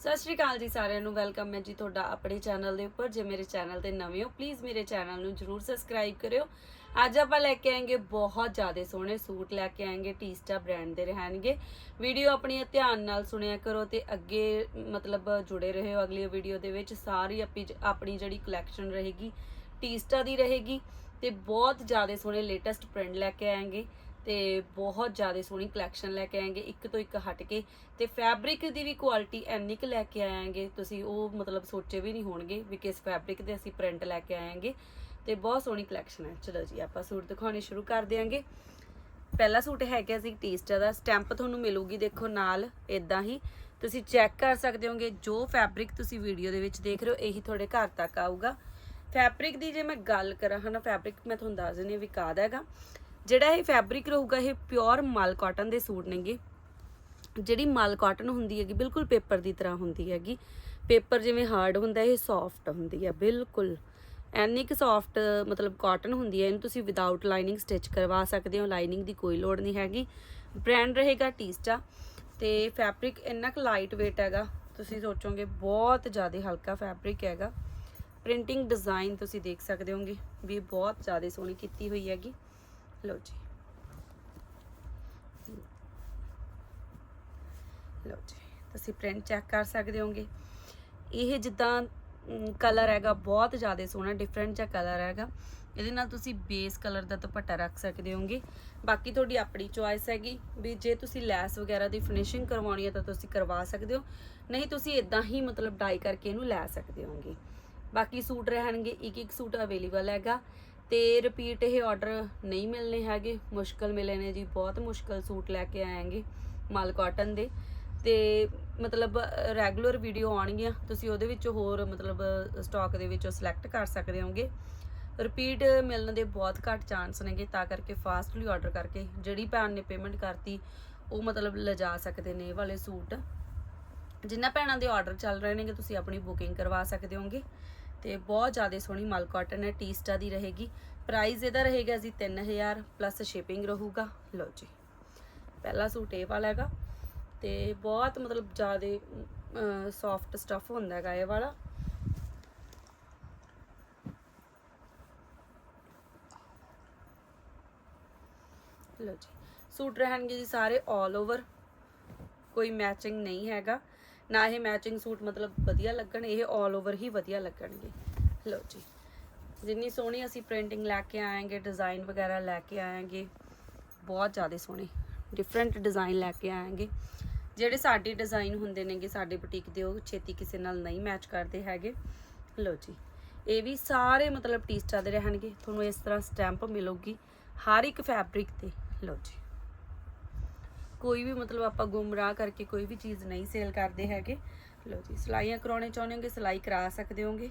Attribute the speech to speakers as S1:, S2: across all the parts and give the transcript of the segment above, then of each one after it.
S1: ਸਤਿ ਸ਼੍ਰੀ ਅਕਾਲ ਜੀ ਸਾਰਿਆਂ ਨੂੰ, ਵੈਲਕਮ ਹੈ ਜੀ ਤੁਹਾਡਾ ਆਪਣੇ ਚੈਨਲ ਦੇ ਉੱਪਰ। ਜੇ ਮੇਰੇ ਚੈਨਲ ਤੇ ਨਵੇਂ ਹੋ ਪਲੀਜ਼ ਮੇਰੇ ਚੈਨਲ ਨੂੰ ਜਰੂਰ ਸਬਸਕ੍ਰਾਈਬ ਕਰਿਓ। ਅੱਜ ਆਪਾਂ ਲੈ ਕੇ ਆਏਗੇ ਬਹੁਤ ਜ਼ਿਆਦਾ ਸੋਹਣੇ ਸੂਟ ਲੈ ਕੇ ਆਏਂਗੇ ਟੀਸਟਾ ਬ੍ਰਾਂਡ ਦੇ ਰਹਿਣਗੇ। ਵੀਡੀਓ ਆਪਣੀ ਧਿਆਨ ਨਾਲ ਸੁਣਿਆ ਕਰੋ ਤੇ ਅੱਗੇ, ਮਤਲਬ ਜੁੜੇ ਰਹੋ ਅਗਲੀ ਵੀਡੀਓ ਦੇ ਵਿੱਚ। ਸਾਰੀ ਆਪੀ ਆਪਣੀ ਜਿਹੜੀ ਕਲੈਕਸ਼ਨ ਰਹੇਗੀ ਟੀਸਟਾ ਦੀ ਰਹੇਗੀ ਤੇ ਬਹੁਤ ਜ਼ਿਆਦਾ ਸੋਹਣੇ ਲੇਟੈਸਟ ਪ੍ਰਿੰਟ ਲੈ ਕੇ ਆਏਗੇ। ਤੇ ਬਹੁਤ ਜ਼ਿਆਦਾ ਸੋਹਣੀ ਕਲੈਕਸ਼ਨ ਲੈ ਕੇ ਆਏਂਗੇ, ਇੱਕ ਤੋਂ ਇੱਕ ਹਟ ਕੇ। ਤੇ ਫੈਬਰਿਕ ਦੀ ਵੀ ਕੁਆਲਿਟੀ ਐਨੀ ਕੁ ਲੈ ਕੇ ਆਏਂਗੇ, ਤੁਸੀਂ ਉਹ ਮਤਲਬ ਸੋਚੇ ਵੀ ਨਹੀਂ ਹੋਣਗੇ ਵੀ ਕਿਸ ਫੈਬਰਿਕ ਦੇ ਅਸੀਂ ਪ੍ਰਿੰਟ ਲੈ ਕੇ ਆਏਂਗੇ। ਤੇ ਬਹੁਤ ਸੋਹਣੀ ਕਲੈਕਸ਼ਨ ਹੈ। ਚਲੋ ਜੀ, ਆਪਾਂ ਸੂਟ ਦਿਖਾਉਣੇ ਸ਼ੁਰੂ ਕਰ ਦਿਆਂਗੇ। ਪਹਿਲਾ ਸੂਟ ਹੈਗਾ ਸੀ ਟੀਸਟਾ ਦਾ। ਸਟੈਂਪ ਤੁਹਾਨੂੰ ਮਿਲੂਗੀ ਦੇਖੋ ਨਾਲ ਇਦਾਂ ਹੀ। ਤੁਸੀਂ ਚੈੱਕ ਕਰ ਸਕਦੇ ਹੋਗੇ, ਜੋ ਫੈਬਰਿਕ ਤੁਸੀਂ ਵੀਡੀਓ ਦੇ ਵਿੱਚ ਦੇਖ ਰਹੇ ਹੋ, ਇਹੀ ਤੁਹਾਡੇ ਘਰ ਤੱਕ ਆਊਗਾ। ਫੈਬਰਿਕ ਦੀ ਜੇ ਮੈਂ ਗੱਲ ਕਰਾਂ, ਹਨਾ ਫੈਬਰਿਕ ਮੈਂ ਤੁਹਾਨੂੰ ਦੱਸ ਦਿੰਦੀ ਹਾਂ ਵੀ ਕਾਹਦਾ ਹੈਗਾ। ਜਿਹੜਾ ਇਹ ਫੈਬਰਿਕ ਰਹੂਗਾ, ਇਹ ਪਿਓਰ ਮਲ ਕਾਟਨ ਦੇ ਸੂਟ ਨੇਗੇ। ਜਿਹੜੀ ਮਲ ਕਾਟਨ ਹੁੰਦੀ ਹੈਗੀ, ਬਿਲਕੁਲ ਪੇਪਰ ਦੀ ਤਰ੍ਹਾਂ ਹੁੰਦੀ ਹੈਗੀ। ਪੇਪਰ ਜਿਵੇਂ ਹਾਰਡ ਹੁੰਦਾ, ਇਹ ਸੌਫਟ ਹੁੰਦੀ ਹੈ, ਬਿਲਕੁਲ। ਐਨੀ ਕਿ ਸੌਫਟ ਮਤਲਬ ਕਾਟਨ ਹੁੰਦੀ ਹੈ, ਇਹਨੂੰ ਤੁਸੀਂ ਵਿਦਆਊਟ ਲਾਈਨਿੰਗ ਸਟਿਚ ਕਰਵਾ ਸਕਦੇ ਹੋ ਲਾਈਨਿੰਗ ਦੀ ਕੋਈ ਲੋੜ ਨਹੀਂ ਹੈਗੀ। ਬ੍ਰਾਂਡ ਰਹੇਗਾ ਟੀਸਟਾ ਤੇ ਫੈਬਰਿਕ ਇੰਨਾ ਕੁ ਲਾਈਟ weight ਹੈਗਾ, ਤੁਸੀਂ ਸੋਚੋਗੇ ਬਹੁਤ ਜ਼ਿਆਦਾ ਹਲਕਾ ਫੈਬਰਿਕ ਹੈਗਾ। ਪ੍ਰਿੰਟਿੰਗ ਡਿਜ਼ਾਈਨ ਤੁਸੀਂ ਦੇਖ ਸਕਦੇ ਹੋਗੇ ਵੀ ਬਹੁਤ ਜ਼ਿਆਦਾ ਸੋਹਣੀ ਕੀਤੀ ਹੋਈ ਹੈਗੀ। ਲਓ ਜੀ। ਲਓ ਜੀ, ਤੁਸੀਂ ਪ੍ਰਿੰਟ ਚੈੱਕ ਕਰ ਸਕਦੇ ਹੋਗੇ ਇਹ ਜਿੱਦਾਂ ਕਲਰ ਹੈਗਾ, ਬਹੁਤ ਜ਼ਿਆਦਾ ਸੋਹਣਾ ਡਿਫਰੈਂਟ ਜਿਹਾ ਕਲਰ ਹੈਗਾ। ਇਹਦੇ ਨਾਲ ਤੁਸੀਂ ਬੇਸ ਕਲਰ ਦਾ ਦੁਪੱਟਾ ਰੱਖ ਸਕਦੇ ਹੋਗੇ ਬਾਕੀ ਤੁਹਾਡੀ ਆਪਣੀ ਚੁਆਇਸ ਹੈਗੀ, ਵੀ ਜੇ ਤੁਸੀਂ ਲੈਸ ਵਗੈਰਾ ਦੀ ਫਿਨਿਸ਼ਿੰਗ ਕਰਵਾਉਣੀ ਹੈ ਤਾਂ ਤੁਸੀਂ ਕਰਵਾ ਸਕਦੇ ਹੋ। ਨਹੀਂ, ਤੁਸੀਂ ਇਦਾਂ ਹੀ ਮਤਲਬ ਡਾਈ ਕਰਕੇ ਇਹਨੂੰ ਲੈ ਸਕਦੇ ਹੋਗੇ ਬਾਕੀ ਸੂਟ ਰਹਿਣਗੇ ਇੱਕ ਇੱਕ ਸੂਟ ਅਵੇਲੇਬਲ ਹੈਗਾ। ਤੇ ਰਿਪੀਟ ਇਹ ਆਰਡਰ ਨਹੀਂ ਮਿਲਨੇ ਹੈਗੇ। ਮੁਸ਼ਕਲ ਮਿਲੇ ਨੇ ਜੀ, ਬਹੁਤ ਮੁਸ਼ਕਲ ਸੂਟ ਲੈ ਕੇ ਆਏਗੇ ਮਲ ਕਾਟਨ ਦੇ। ਤੇ ਮਤਲਬ ਰੈਗੂਲਰ ਵੀਡੀਓ ਆਉਣਗੀਆਂ। ਤੁਸੀਂ ਉਹਦੇ ਵਿੱਚ ਹੋਰ ਮਤਲਬ ਸਟਾਕ ਦੇ ਵਿੱਚੋਂ ਸਿਲੈਕਟ ਕਰ ਸਕਦੇ ਹੋਗੇ। ਰਿਪੀਟ ਮਿਲਣ ਦੇ ਬਹੁਤ ਘੱਟ ਚਾਂਸ ਨੇਗੇ, ਤਾਂ ਕਰਕੇ ਫਾਸਟਲੀ ਆਰਡਰ ਕਰਕੇ ਜਿਹੜੀ ਭੈਣ ਨੇ ਪੇਮੈਂਟ ਕਰਤੀ, ਉਹ ਮਤਲਬ ਲਿਜਾ ਸਕਦੇ ਨੇ ਇਹ ਵਾਲੇ ਸੂਟ। ਜਿਨ੍ਹਾਂ ਭੈਣਾਂ ਦੇ ਆਰਡਰ ਚੱਲ ਰਹੇ ਨੇਗੇ, ਤੁਸੀਂ ਆਪਣੀ ਬੁਕਿੰਗ ਕਰਵਾ ਸਕਦੇ ਹੋਗੇ। ਤੇ ਬਹੁਤ ਜ਼ਿਆਦਾ ਸੋਹਣੀ ਮਲ ਕਾਟਨ ਹੈ ਟੀਸਟਾ ਦੀ ਰਹੇਗੀ। ਪ੍ਰਾਈਸ ਇਹਦਾ ਰਹੇਗਾ ਜੀ 3000 ਪਲੱਸ ਸ਼ਿਪਿੰਗ ਰਹੂਗਾ। ਲਓ ਜੀ, ਪਹਿਲਾ ਸੂਟ ਇਹ ਵਾਲਾ ਹੈਗਾ ਤੇ ਬਹੁਤ ਮਤਲਬ ਜ਼ਿਆਦਾ ਸੌਫਟ ਸਟਫ ਹੁੰਦਾ ਹੈਗਾ ਇਹ ਵਾਲਾ। ਲਓ ਜੀ, ਸੂਟ ਰਹਿਣਗੇ ਜੀ ਸਾਰੇ 올 ਓਵਰ ਕੋਈ ਮੈਚਿੰਗ ਨਹੀਂ ਹੈਗਾ। ਨਾ ਇਹ ਮੈਚਿੰਗ ਸੂਟ ਮਤਲਬ ਵਧੀਆ ਲੱਗਣ, ਇਹ 올 ਓਵਰ ਹੀ ਵਧੀਆ ਲੱਗਣਗੇ। ਲਓ ਜੀ। ਜਿੰਨੀ ਸੋਹਣੀ ਅਸੀਂ ਪ੍ਰਿੰਟਿੰਗ ਲੈ ਕੇ ਆਏਗੇ ਡਿਜ਼ਾਈਨ ਵਗੈਰਾ ਲੈ ਕੇ ਆਏਂਗੇ, ਬਹੁਤ ਜ਼ਿਆਦਾ ਸੋਹਣੇ ਡਿਫਰੈਂਟ ਡਿਜ਼ਾਈਨ ਲੈ ਕੇ ਆਏਗੇ। ਜਿਹੜੇ ਸਾਡੇ ਡਿਜ਼ਾਈਨ ਹੁੰਦੇ ਨੇਗੇ, ਸਾਡੇ ਬੁਟੀਕ ਦੇ, ਉਹ ਛੇਤੀ ਕਿਸੇ ਨਾਲ ਨਹੀਂ ਮੈਚ ਕਰਦੇ ਹੈਗੇ। ਲਓ ਜੀ। ਇਹ ਵੀ ਸਾਰੇ ਮਤਲਬ ਟੀਸਟਾ ਦੇ ਰਹਿਣਗੇ। ਤੁਹਾਨੂੰ ਇਸ ਤਰ੍ਹਾਂ ਸਟੈਂਪ ਮਿਲੂਗੀ ਹਰ ਇੱਕ ਫੈਬਰਿਕ ਤੇ। ਲਓ ਜੀ। ਕੋਈ ਵੀ ਮਤਲਬ ਆਪਾਂ ਗੁੰਮਰਾਹ ਕਰਕੇ ਕੋਈ ਵੀ ਚੀਜ਼ ਨਹੀਂ ਸੇਲ ਕਰਦੇ ਹੈਗੇ। ਲਓ ਜੀ, ਸਲਾਈਆਂ ਕਰਾਉਣੇ ਚਾਹੁੰਦੇ ਹੋਗੇ, ਸਲਾਈ ਕਰਾ ਸਕਦੇ ਹੋਗੇ।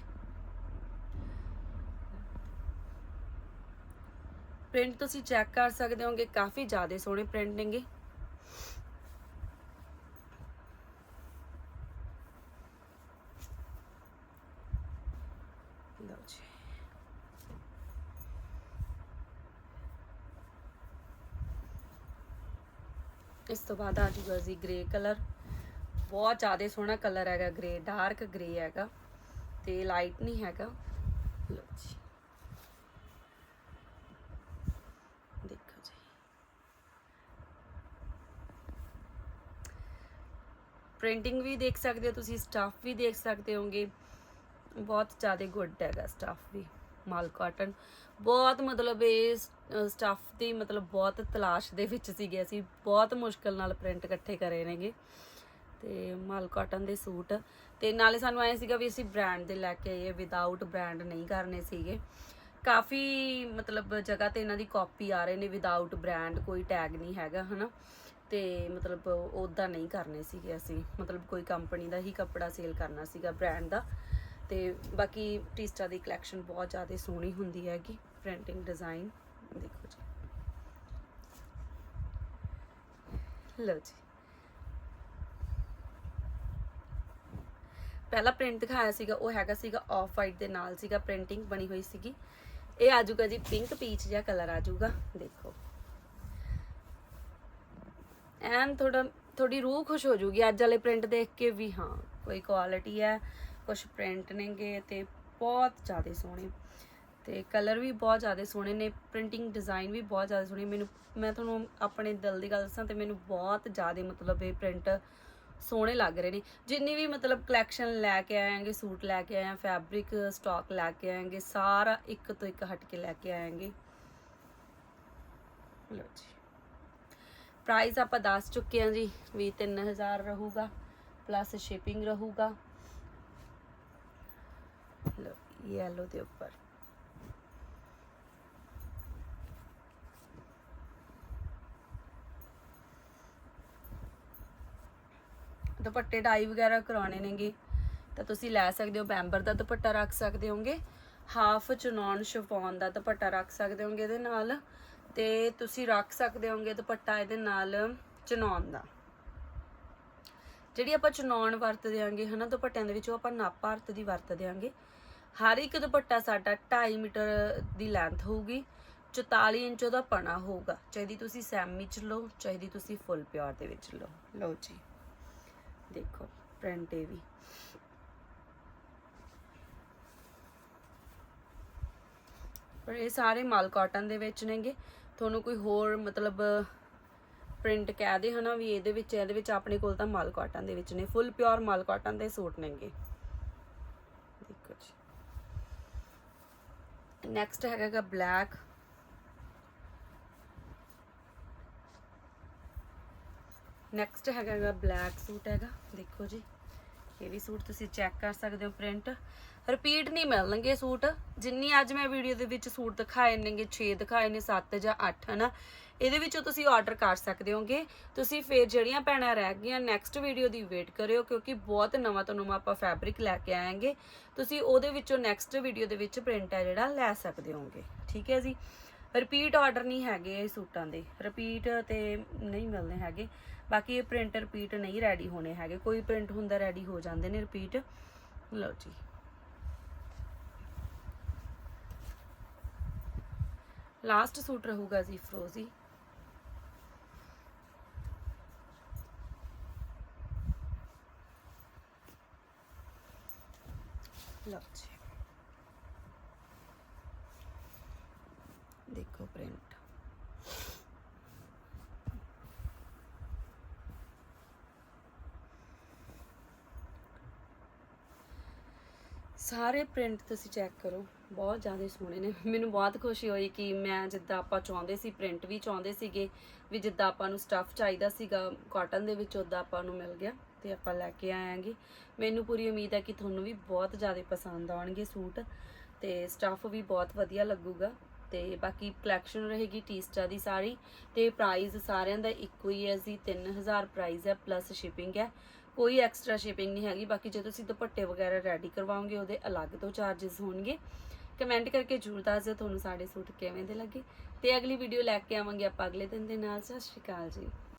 S1: ਪ੍ਰਿੰਟ ਤੁਸੀਂ ਚੈੱਕ ਕਰ ਸਕਦੇ ਹੋਗੇ, ਕਾਫੀ ਜ਼ਿਆਦਾ ਸੋਹਣੇ ਪ੍ਰਿੰਟ ਨੇਗੇ। ਲਓ ਜੀ। ਇਸ ਤੋਂ ਬਾਅਦ ਆ ਜੂਗਾ ਜੀ ਗ੍ਰੇ ਕਲਰ ਬਹੁਤ ਜ਼ਿਆਦਾ ਸੋਹਣਾ ਕਲਰ ਹੈਗਾ ਗ੍ਰੇ ਡਾਰਕ ਗ੍ਰੇ ਹੈਗਾ ਤੇ ਲਾਈਟ ਨਹੀਂ ਹੈਗਾ। ਲਓ ਜੀ। ਦੇਖੋ ਜੀ। ਪ੍ਰਿੰਟਿੰਗ ਵੀ ਦੇਖ ਸਕਦੇ ਹੋ ਤੁਸੀਂ ਸਟਫ ਵੀ ਦੇਖ ਸਕਦੇ ਹੋਗੇ। ਬਹੁਤ ਜ਼ਿਆਦਾ ਗੁੱਡ ਹੈਗਾ ਸਟਫ ਵੀ। ਮਾਲ ਕਾਟਨ। ਬਹੁਤ ਮਤਲਬ ਇਹ ਸਟਫ ਦੀ ਮਤਲਬ ਬਹੁਤ ਤਲਾਸ਼ ਦੇ ਵਿੱਚ ਸੀਗੇ ਅਸੀਂ। ਬਹੁਤ ਮੁਸ਼ਕਲ ਨਾਲ ਪ੍ਰਿੰਟ ਇਕੱਠੇ ਕਰੇ ਨੇਗੇ। ਤੇ ਮਾਲ ਕਾਟਨ ਦੇ ਸੂਟ। ਤੇ ਨਾਲੇ ਸਾਨੂੰ ਐ ਸੀਗਾ ਵੀ ਅਸੀਂ ਬ੍ਰਾਂਡ ਦੇ ਲੈ ਕੇ ਆਏ ਵਿਦਆਊਟ ਬ੍ਰਾਂਡ ਨਹੀਂ ਕਰਨੇ ਸੀਗੇ। ਕਾਫੀ ਮਤਲਬ ਜਗ੍ਹਾ ਤੇ ਇਹਨਾਂ ਦੀ ਕਾਪੀ ਆ ਰਹੇ ਨੇ। ਵਿਦਆਊਟ ਬ੍ਰਾਂਡ ਕੋਈ ਟੈਗ ਨਹੀਂ ਹੈਗਾ, ਹਨਾ? ਤੇ ਮਤਲਬ ਉਦਾਂ ਨਹੀਂ ਕਰਨੇ ਸੀਗੇ ਅਸੀਂ। ਮਤਲਬ ਕੋਈ ਕੰਪਨੀ ਦਾ ਹੀ ਕੱਪੜਾ ਸੇਲ ਕਰਨਾ ਸੀਗਾ ਬ੍ਰਾਂਡ ਦਾ। ਤੇ ਬਾਕੀ ਟੀਸਟਾ ਦੀ ਕਲੈਕਸ਼ਨ ਬਹੁਤ ਜ਼ਿਆਦਾ ਸੋਹਣੀ ਹੁੰਦੀ ਹੈਗੀ ਪ੍ਰਿੰਟਿੰਗ ਡਿਜ਼ਾਈਨ ਦੇਖੋ ਜੀ। ਲਓ ਜੀ। ਪਹਿਲਾ ਪ੍ਰਿੰਟ ਦਿਖਾਇਆ ਸੀਗਾ, ਉਹ ਹੈਗਾ ਸੀਗਾ ਆਫ ਵਾਈਟ ਦੇ ਨਾਲ ਸੀਗਾ ਪ੍ਰਿੰਟਿੰਗ ਬਣੀ ਹੋਈ ਸੀਗੀ। ਇਹ ਆ ਆਜੂਗਾ ਜੀ ਪਿੰਕ ਪੀਚ ਜਿਹਾ ਕਲਰ ਆ ਆਜੂਗਾ ਦੇਖੋ। ਐਨ ਥੋੜਾ, ਥੋੜੀ ਰੂਹ ਖੁਸ਼ ਹੋ ਜੂਗੀ ਅੱਜ ਵਾਲੇ ਪ੍ਰਿੰਟ ਦੇਖ ਕੇ ਵੀ, ਹਾਂ। ਕੋਈ ਕੁਆਲਿਟੀ ਹੈ ਕੁਝ ਪ੍ਰਿੰਟ ਨੇਗੇ ਤੇ ਬਹੁਤ ਜ਼ਿਆਦਾ ਸੋਹਣੇ। ਤੇ ਕਲਰ ਵੀ ਬਹੁਤ ਜ਼ਿਆਦਾ ਸੋਹਣੇ ਨੇ ਪ੍ਰਿੰਟਿੰਗ ਡਿਜ਼ਾਈਨ ਵੀ ਬਹੁਤ ਜ਼ਿਆਦਾ ਸੋਹਣੀ। ਮੈਨੂੰ, ਮੈਂ ਤੁਹਾਨੂੰ ਆਪਣੇ ਦਿਲ ਦੀ ਗੱਲ ਦੱਸਾਂ ਤੇ ਮੈਨੂੰ ਬਹੁਤ ਜ਼ਿਆਦਾ ਮਤਲਬ ਇਹ ਪ੍ਰਿੰਟ ਸੋਹਣੇ ਲੱਗ ਰਹੇ ਨੇ। ਜਿੰਨੀ ਵੀ ਮਤਲਬ ਕਲੈਕਸ਼ਨ ਲੈ ਕੇ ਆਏਗੇ, ਸੂਟ ਲੈ ਕੇ ਆਏ ਫੈਬਰਿਕ ਸਟਾਕ ਲੈ ਕੇ ਆਏਗੇ, ਸਾਰਾ ਇੱਕ ਤੋਂ ਇੱਕ ਹਟ ਕੇ ਲੈ ਕੇ ਆਏਗੇ। ਲਓ ਜੀ। ਪ੍ਰਾਈਸ ਆਪਾਂ ਦੱਸ ਚੁੱਕੇ ਹਾਂ ਜੀ ਵੀ 3000 ਰਹੂਗਾ। ਪਲੱਸ ਸ਼ਿਪਿੰਗ ਰਹੂਗਾ। ਲਓ ਯੈਲੋ ਦੇ ਉੱਪਰ। ਦੁਪੱਟੇ ਡਾਈ ਵਗੈਰਾ ਕਰਾਉਣੇ ਨੇਗੇ, ਤਾਂ ਤੁਸੀਂ ਲੈ ਸਕਦੇ ਹੋ ਬੈਂਬਰ ਦਾ ਦੁਪੱਟਾ ਰੱਖ ਸਕਦੇ ਹੋਗੇ। ਹਾਫ ਚਨੌਨ ਸ਼ਿਫੋਨ ਦਾ ਦੁਪੱਟਾ ਰੱਖ ਸਕਦੇ ਹੋਗੇ ਇਹਦੇ ਨਾਲ, ਤੇ ਤੁਸੀਂ ਰੱਖ ਸਕਦੇ ਹੋਗੇ ਦੁਪੱਟਾ ਇਹਦੇ ਨਾਲ ਚਨੌਨ ਦਾ। ਜਿਹੜੀ ਆਪਾਂ ਚਨੌਨ ਵਰਤਦੇ ਆਂਗੇ ਹਨਾ, ਦੁਪੱਟਿਆਂ ਦੇ ਵਿੱਚ, ਉਹ ਆਪਾਂ ਨਾਪ ਭਾਰਤ ਦੀ ਵਰਤਦੇ ਆਂਗੇ ਹਰ ਇੱਕ ਦੁਪੱਟਾ ਸਾਡਾ 2.5 ਮੀਟਰ ਦੀ ਲੈਂਥ ਹੋਊਗੀ 44 ਇੰਚ ਉਹਦਾ ਪਣਾ ਹੋਊਗਾ। ਚਾਹੀਦੀ ਤੁਸੀਂ ਸੈਮੀ ਚ ਲਓ ਚਾਹੀਦੀ ਤੁਸੀਂ ਫੁੱਲ ਪਿਓਰ ਦੇ ਵਿੱਚ ਲਓ। ਲਓ ਜੀ, ਦੇਖੋ ਪ੍ਰਿੰਟ ਇਹ ਵੀ। ਪਰ ਇਹ ਸਾਰੇ ਮਾਲ ਕਾਟਨ ਦੇ ਵਿੱਚ ਨੇਗੇ। ਤੁਹਾਨੂੰ ਕੋਈ ਹੋਰ ਮਤਲਬ ਪ੍ਰਿੰਟ ਕਹਿ ਦੇ ਹਨਾ ਵੀ ਇਹਦੇ ਵਿੱਚ ਇਹਦੇ ਵਿੱਚ ਆਪਣੇ ਕੋਲ ਤਾਂ ਮਾਲ ਕਾਟਨ ਦੇ ਵਿੱਚ ਨੇ ਫੁੱਲ ਪਿਓਰ ਮਾਲ ਕਾਟਨ ਦੇ ਸੂਟ ਨੇਗੇ। ਦੇਖੋ ਜੀ। ਨੈਕਸਟ ਹੈਗਾਗਾ ਬਲੈਕ ਨੈਕਸਟ ਹੈਗਾਗਾ ਬਲੈਕ ਸੂਟ ਹੈਗਾ, ਦੇਖੋ ਜੀ। ਇਹ ਵੀ ਸੂਟ ਤੁਸੀਂ ਚੈੱਕ ਕਰ ਸਕਦੇ ਹੋ ਪ੍ਰਿੰਟ। ਰਿਪੀਟ ਨਹੀਂ ਮਿਲਣਗੇ ਸੂਟ। ਜਿੰਨੀ ਅੱਜ ਮੈਂ ਵੀਡੀਓ ਦੇ ਵਿੱਚ ਸੂਟ ਦਿਖਾਏ ਨੇਗੇ 6 ਦਿਖਾਏ ਨੇ 7 ਜਾਂ 8 ਹਨਾ? ਇਹਦੇ ਵਿੱਚੋਂ ਤੁਸੀਂ ਆਰਡਰ ਕਰ ਸਕਦੇ ਹੋਗੇ। ਤੁਸੀਂ ਫੇਰ ਜਿਹੜੀਆਂ ਪੈਣਾ ਰਹਿ ਗਈਆਂ ਨੈਕਸਟ ਵੀਡੀਓ ਦੀ ਵੇਟ ਕਰਿਓ, ਕਿਉਂਕਿ ਬਹੁਤ ਨਵਾਂ ਤੋਂ ਨਵਾਂ ਆਪਾਂ ਫੈਬਰਿਕ ਲੈ ਕੇ ਆਏਗੇ। ਤੁਸੀਂ ਉਹਦੇ ਵਿੱਚੋਂ ਨੈਕਸਟ ਵੀਡੀਓ ਦੇ ਵਿੱਚ ਪ੍ਰਿੰਟ ਹੈ ਜਿਹੜਾ ਲੈ ਸਕਦੇ ਹੋਗੇ। ਠੀਕ ਹੈ ਜੀ? ਰਿਪੀਟ ਆਰਡਰ ਨਹੀਂ ਹੈਗੇ ਇਹ ਸੂਟਾਂ ਦੇ। ਰਿਪੀਟ ਤੇ ਨਹੀਂ ਮਿਲਨੇ ਹੈਗੇ। ਬਾਕੀ ਇਹ ਪ੍ਰਿੰਟ ਰਿਪੀਟ ਨਹੀਂ ਰੈਡੀ ਹੋਣੇ ਹੈਗੇ। ਕੋਈ ਪ੍ਰਿੰਟ ਹੁੰਦਾ ਰੈਡੀ ਹੋ ਜਾਂਦੇ ਨੇ ਰਿਪੀਟ ਲਓ ਜੀ। ਲਾਸਟ ਸੂਟ ਰਹੂਗਾ ਜੀ ਫਰੋਜ਼ੀ ਲਓ ਜੀ ਦੇਖੋ ਪ੍ਰਿੰਟ ਸਾਰੇ ਪ੍ਰਿੰਟ ਤੁਸੀਂ ਚੈੱਕ ਕਰੋ। ਬਹੁਤ ਜ਼ਿਆਦਾ ਸੋਹਣੇ ਨੇ। ਮੈਨੂੰ ਬਹੁਤ ਖੁਸ਼ੀ ਹੋਈ ਕਿ ਮੈਂ ਜਿੱਦਾਂ ਆਪਾਂ ਚਾਹੁੰਦੇ ਸੀ ਪ੍ਰਿੰਟ ਵੀ ਚਾਹੁੰਦੇ ਸੀਗੇ, ਵੀ ਜਿੱਦਾਂ ਆਪਾਂ ਨੂੰ ਸਟੱਫ ਚਾਹੀਦਾ ਸੀਗਾ ਕਾਟਨ ਦੇ ਵਿੱਚ ਉਦਾਂ ਆਪਾਂ ਨੂੰ ਮਿਲ ਗਿਆ ਤੇ ਆਪਾਂ ਲੈ ਕੇ ਆਏਾਂਗੇ ਮੈਨੂੰ ਪੂਰੀ ਉਮੀਦ ਹੈ ਕਿ ਤੁਹਾਨੂੰ ਵੀ ਬਹੁਤ ਜ਼ਿਆਦਾ ਪਸੰਦ ਆਉਣਗੇ ਸੂਟ ਤੇ ਸਟੱਫ ਵੀ ਬਹੁਤ ਵਧੀਆ ਲੱਗੂਗਾ ਤੇ ਬਾਕੀ ਕਲੈਕਸ਼ਨ ਰਹੇਗੀ ਟੀਸਟਾ ਦੀ ਸਾਰੀ ਤੇ ਪ੍ਰਾਈਸ ਸਾਰਿਆਂ ਦਾ ਇੱਕੋ ਹੀ ਹੈ ਜੀ 3000 ਪ੍ਰਾਈਸ ਹੈ ਪਲੱਸ ਸ਼ਿਪਿੰਗ ਹੈ। ਕੋਈ ਐਕਸਟਰਾ ਸ਼ਿਪਿੰਗ ਨਹੀਂ ਹੈਗੀ, ਬਾਕੀ ਜੇ ਤੁਸੀਂ ਦੁਪੱਟੇ ਵਗੈਰਾ ਰੈਡੀ ਕਰਵਾਓਗੇ, ਉਹਦੇ ਅਲੱਗ ਤੋਂ ਚਾਰजेस ਹੋਣਗੇ। ਕਮੈਂਟ ਕਰਕੇ ਜਰੂਰ ਦੱਸ ਦਿਓ ਤੁਹਾਨੂੰ ਸਾਡੇ ਸੂਟ ਕਿਵੇਂ ਦੇ ਲੱਗੇ। ਤੇ ਅਗਲੀ ਵੀਡੀਓ ਲੈ ਕੇ ਆਵਾਂਗੇ ਆਪਾਂ ਅਗਲੇ ਦਿਨ ਦੇ ਨਾਲ। ਸਤਿ ਸ਼੍ਰੀ ਅਕਾਲ ਜੀ।